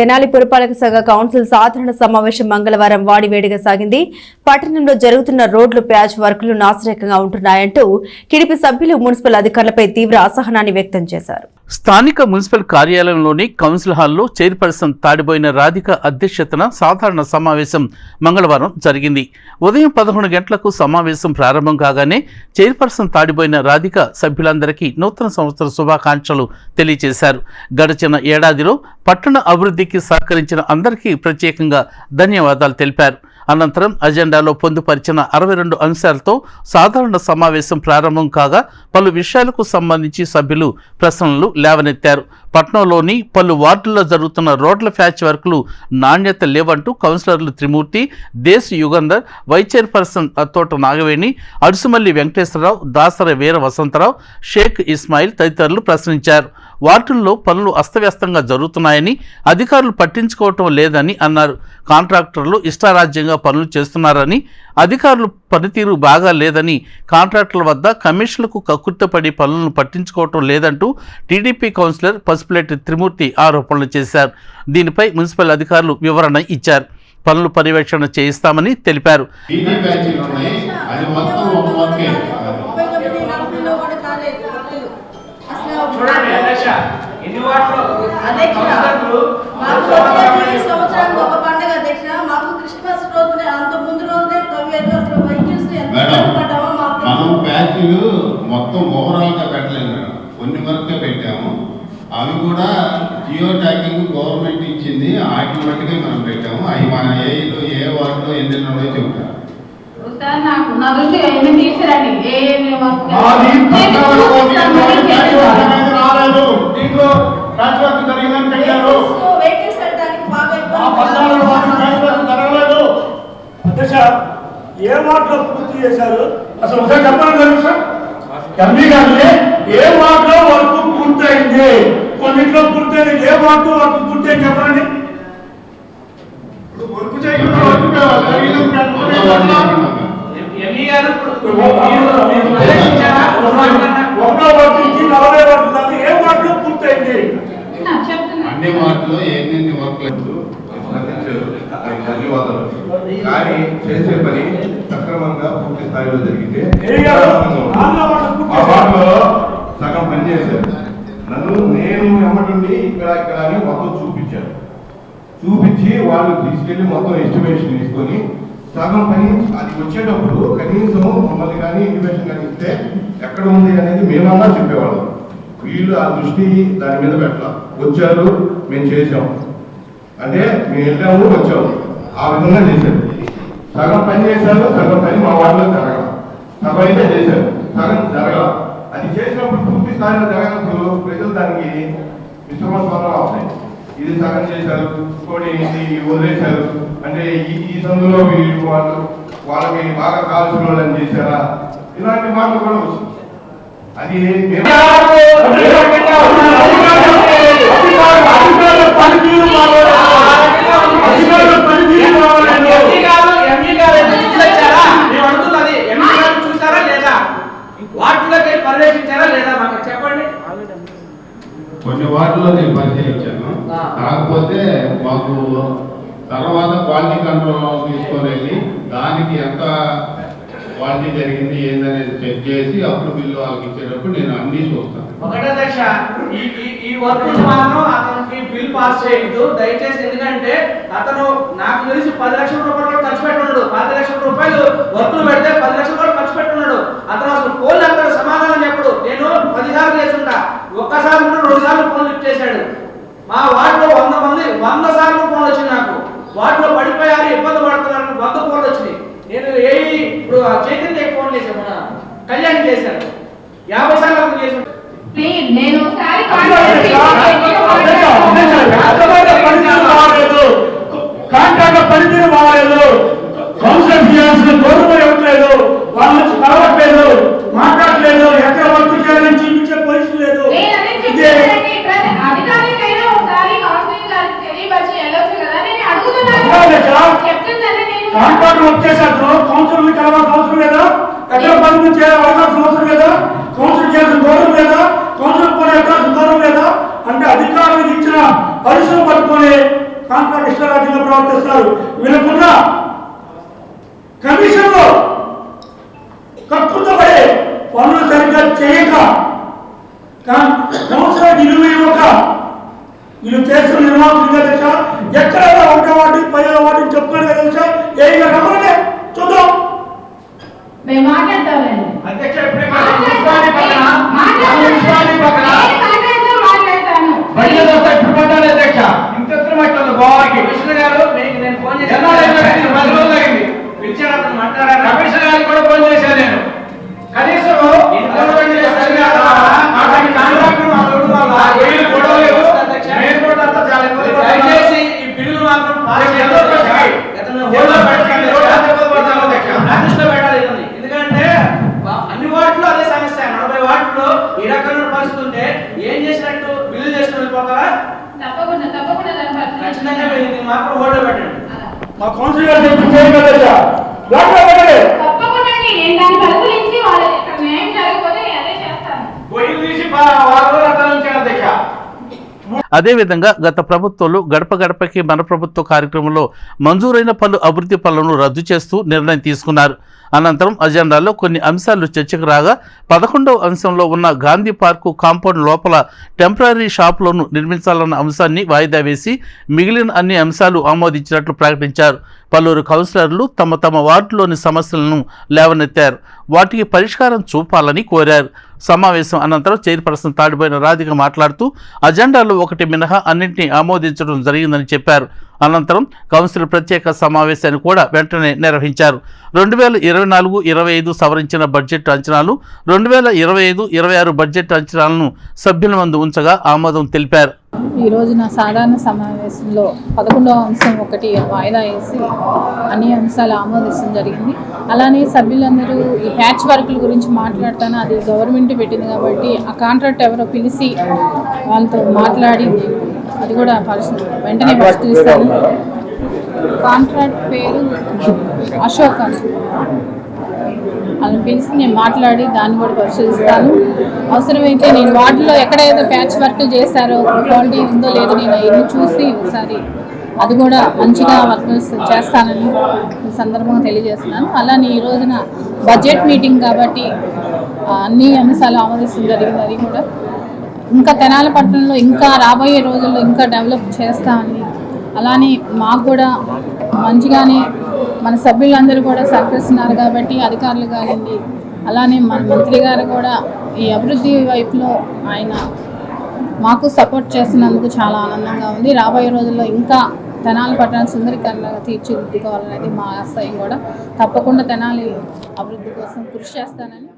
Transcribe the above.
తెనాలి పురపాలక సంఘ కౌన్సిల్ సాధారణ సమావేశం మంగళవారం వాడివేడిగా సాగింది. పట్టణంలో జరుగుతున్న రోడ్లు ప్యాచ్ వర్కులు నాసిరకంగా ఉంటున్నాయంటూ టీడీపీ సభ్యులు మున్సిపల్ అధికారులపై తీవ్ర అసహనాన్ని వ్యక్తం చేశారు. స్థానిక మున్సిపల్ కార్యాలయంలోని కౌన్సిల్ హాల్లో చైర్పర్సన్ తాడిపోయిన రాధిక అధ్యక్షతన సాధారణ సమావేశం మంగళవారం జరిగింది. ఉదయం పదకొండు గంటలకు సమావేశం ప్రారంభం కాగానే చైర్పర్సన్ తాడిపోయిన రాధిక సభ్యులందరికీ నూతన సంవత్సర శుభాకాంక్షలు తెలియజేశారు. గడిచిన ఏడాదిలో పట్టణ అభివృద్ధికి సహకరించిన అందరికీ ప్రత్యేకంగా ధన్యవాదాలు తెలిపారు. అనంతరం అజెండాలో పొందుపరిచిన అరవై రెండు అంశాలతో సాధారణ సమావేశం ప్రారంభం కాగా పలు విషయాలకు సంబంధించి సభ్యులు ప్రశ్నలు లేవనెత్తారు. పట్నంలోని పలు వార్డుల్లో జరుగుతున్న రోడ్ల ఫ్యాచ్ వర్క్లు నాణ్యత లేవంటూ కౌన్సిలర్లు త్రిమూర్తి దేశ్ యుగంధర్ వైస్ చైర్పర్సన్ తోట నాగవేణి అరుసుమల్లి వెంకటేశ్వరరావు దాసర వీర వసంతరావు షేక్ ఇస్మాయిల్ తదితరులు ప్రశ్నించారు. వార్డుల్లో పనులు అస్తవ్యస్తంగా జరుగుతున్నాయని అధికారులు పట్టించుకోవటం లేదని అన్నారు. కాంట్రాక్టర్లు ఇష్టారాజ్యంగా పనులు చేస్తున్నారని అధికారులు పనితీరు బాగా లేదని కాంట్రాక్టర్ల వద్ద కమిషన్లకు కక్కుర్తపడి పనులను పట్టించుకోవటం లేదంటూ టీడీపీ కౌన్సిలర్ పసుపులేటి త్రిమూర్తి ఆరోపణలు చేశారు. దీనిపై మున్సిపల్ అధికారులు వివరణ ఇచ్చారు. పనులు పర్యవేక్షణ చేయిస్తామని తెలిపారు. అది బ్యాచ్లు మొత్తం ఓవరాల్గా పెట్టలేదు మేడం. కొన్ని వరకే పెట్టాము. అవి కూడా జియో ట్యాగింగ్ గవర్నమెంట్ ఇచ్చింది. వాటి మట్టుకే మనం పెట్టాము. అవి మన ఏలో ఏ వార్డులో ఎన్ని ఉన్నాయో చెబుతారు. సార్ నాకు నా దృష్టి ఎన్ని తీసుకురండి ఏ వార్డులో పూర్తి చేశారు? అసలు ఒకసారి చెప్పండి కదా సార్? ఎంపీ గారిని ఏ వార్డులో వర్క్ పూర్తయింది? కొన్నిట్లో పూర్తయింది. ఏ వార్డు వర్క్ పూర్తయింది చెప్పండి. ఇప్పుడు వర్క్ చేయకుండా వర్క్ జరిగిందని పెట్టలేదు. ఎంఈ గారు ఇప్పుడు మీరు- మీరు ప్రవేశించారా? మాట్లాడినా? ఒకటో వార్డు నుంచి నలభై వార్డు దాకా ఏ వార్డులో పూర్తయింది చెప్తున్నా అన్ని వార్డులో ఎన్ని వర్క్లు ధన్యవాదాలు. కానీ చేసే పని సక్రమంగా పూర్తి స్థాయిలో జరిగితే సగం పని చేశారు. నన్ను నేను ఎమ్మటుండి ఇక్కడ ఇక్కడ అని మొత్తం చూపించారు. చూపించి వాళ్ళు తీసుకెళ్ళి మొత్తం ఎస్టిమేషన్ తీసుకొని సగం పని అది వచ్చేటప్పుడు కనీసం మమ్మల్ని కానీ ఇంటిమేషన్ కానీ ఇస్తే ఎక్కడ ఉంది అనేది మేమన్నా చెప్పేవాళ్ళం. వీళ్ళు ఆ దృష్టి దాని మీద పెట్టాల. వచ్చారు మేము చేసాం అంటే మేము వెళ్ళాము వచ్చాము ఆ విధంగా చేశారు. సగం పని చేశారు సగం పని మా వాటిలో జరగల. సగం అయితే చేశారు. సగం జరగల. అది చేసినప్పుడు పూర్తి స్థాయిలో జరగనప్పుడు ప్రజలు దానికి విశ్వాసం అవుతాయి. ఇది సగం చేశారు ఇంకోటి ఇది వదిలేశారు. అంటే ఈ ఈ సందులో వీళ్ళు వాళ్ళు వాళ్ళకి బాగా కావాల్సిన వాళ్ళని చేశారా? ఇలాంటి మాటలు కూడా వచ్చింది. అది కొన్ని వార్డులో నేను పరిశీలించాను. కాకపోతే మాకు తర్వాత క్వాలిటీ కంట్రోల్ తీసుకొని వెళ్ళి దానికి ఎంత క్వాలిటీ జరిగింది ఏందనేది చెక్ చేసి అప్పుడు బిల్లు వాళ్ళకి ఇచ్చేటప్పుడు నేను అన్ని చూస్తాను. ఒకటే దక్ష ఈ ఈ- వర్క్ మాత్రం అతనికి బిల్ పాస్ చేయొద్దు. దయచేసి ఎందుకంటే అతను నాకు తెలిసి పది లక్షల రూపాయలు ఖర్చు పెట్టున్నాడు. పది లక్షల రూపాయలు వర్కులు పెడితే పది లక్షలు కూడా ఖర్చు పెట్టున్నాడు. అతను అసలు ఫోన్లు అక్కడ సమాధానం చెప్పడు. నేను పదిసార్లు చేస్తుంటా. ఒక్కసారి కూడా రెండు సార్లు ఫోన్ లిఫ్ట్ చేశాడు. మా వార్డులో వంద మంది వంద సార్లు ఫోన్ వచ్చింది నాకు. వార్డులో పడిపోయారు ఇబ్బంది పడుతున్నారు వంద ఫోన్లు వచ్చినాయి నేను ఏ ఇప్పుడు ఆ చైతన్య ఫోన్ చేశాను మన కళ్యాణ్ చేశాను యాభై సార్లు నేను ఒకసారి కాంట్రాక్టర్ పనితీరు బాగలేదు. కౌన్సిలర్ చేయాల్సిన గౌరవం ఇవ్వట్లేదు. వాళ్ళ నుంచి కలవట్లేదు. మాట్లాడలేదు ఎక్కడ వర్క్ చేయాలని చూపించే పరిస్థితి లేదు. వర్క్ చేశారు. కౌన్సిలర్ కలవాల్సిన అవసరం లేదా? ఎక్కడ పనులు చేయాలి అడగాల్సిన అవసరం లేదా? కౌన్సిల్ చేయాల్సిన గౌరవం లేదా? కౌన్సిల్ పని ఎక్కాల్సిన గౌరవం లేదా? అంటే అధికారులకు ఇచ్చిన పరిశ్రమ పట్టుకొని ప్రవర్తిస్తారు వీళ్ళకున్న కమిషన్లో కక్కుతపడే పనులు సరిగ్గా చేయక కా- కౌన్సిలర్ విలువ వీళ్ళు చేస్తున్న నిర్వాహకులు తెలుసా ఎక్కడ ఒకటో వాటి పదో వాటిని చెప్పుకోండి కదా తెలుసా ఏ రమ్మనే కమిషనర్ గారికి కూడా ఫోన్ చేశాను నేను. కనీసం. దయచేసి ఈ బిల్లులు మాత్రం దృష్టిలో పెట్టాలి. ఎందుకంటే అన్ని వార్డులో అదే సమస్య. నలభై వార్డులో ఈ రకమైన పరిస్థితి ఉంటే ఏం చేసినట్టు బిల్లు చేసుకుని వెళ్ళిపోతారా? ఖచ్చితంగా మాత్రం హోల్డ్లో పెట్టండి. మా కౌన్సిలర్ గారు అదేవిధంగా గత ప్రభుత్వంలో గడప గడపకి మన ప్రభుత్వ కార్యక్రమంలో మంజూరైన పలు అభివృద్ధి పనులను రద్దు చేస్తూ నిర్ణయం తీసుకున్నారు. అనంతరం అజెండాలో కొన్ని అంశాలు చర్చకు రాగా పదకొండవ అంశంలో ఉన్న గాంధీ పార్కు కాంపౌండ్ లోపల టెంపరీ షాపులను నిర్మించాలన్న అంశాన్ని వాయిదా వేసి మిగిలిన అన్ని అంశాలు ఆమోదించినట్లు ప్రకటించారు. పలువురు కౌన్సిలర్లు తమ తమ వార్డులోని సమస్యలను లేవనెత్తారు. వాటికి పరిష్కారం చూపాలని కోరారు. సమావేశం అనంతరం చైర్పర్సన్ తాడిపోయిన రాధిక మాట్లాడుతూ అజెండాలో ఒకటి మినహా అన్నింటినీ ఆమోదించడం జరిగిందని చెప్పారు. అనంతరం కౌన్సిల్ ప్రత్యేక సమావేశాన్ని కూడా వెంటనే నిర్వహించారు. రెండు వేల ఇరవై నాలుగు ఇరవై ఐదు సవరించిన బడ్జెట్ అంచనాలు రెండు వేల ఇరవై ఐదు ఇరవై ఆరు బడ్జెట్ అంచనాలను సభ్యుల మందు ఉంచగా ఆమోదం తెలిపారు. ఈ రోజున సాధారణ సమావేశంలో పదకొండవ అంశం ఒకటి వాయిదా వేసి అన్ని అంశాలు ఆమోదించడం జరిగింది. అలానే సభ్యులందరూ ఈ ప్యాచ్ వర్క్ల గురించి మాట్లాడతాను అది గవర్నమెంట్ పెట్టింది కాబట్టి ఆ కాంట్రాక్ట్ ఎవరో పిలిచి వాళ్ళతో మాట్లాడి అది కూడా వెంటనే పరిశీలిస్తాను కాంట్రాక్ట్ పేరు అశోక్ అని. వాళ్ళని పిలిచి నేను మాట్లాడి దాన్ని కూడా పరిశీలిస్తాను. అవసరమైతే నేను వాటిలో ఎక్కడైతే ప్యాచ్ వర్క్ చేశారో క్వాలిటీ ఉందో లేదో నేను అవన్నీ చూసి ఒకసారి అది కూడా మంచిగా వర్కర్స్ చేస్తానని ఈ సందర్భంగా తెలియజేస్తున్నాను. అలానే ఈ రోజున బడ్జెట్ మీటింగ్ కాబట్టి అన్ని అంశాలు ఆమోదించడం జరిగింది. అది కూడా ఇంకా తెనాల పట్టణంలో ఇంకా రాబోయే రోజుల్లో ఇంకా డెవలప్ చేస్తామని అలానే మాకు కూడా మంచిగానే మన సభ్యులందరూ కూడా సహకరిస్తున్నారు కాబట్టి అధికారులు కానివ్వండి అలానే మన మంత్రి గారు కూడా ఈ అభివృద్ధి వైపులో ఆయన మాకు సపోర్ట్ చేస్తున్నందుకు చాలా ఆనందంగా ఉంది. రాబోయే రోజుల్లో ఇంకా తెనాలి పట్టణ సుందరీకరణగా తీర్చిదిద్దుకోవాలనేది మా ఆశయం కూడా. తప్పకుండా తెనాలి అభివృద్ధి కోసం కృషి చేస్తానని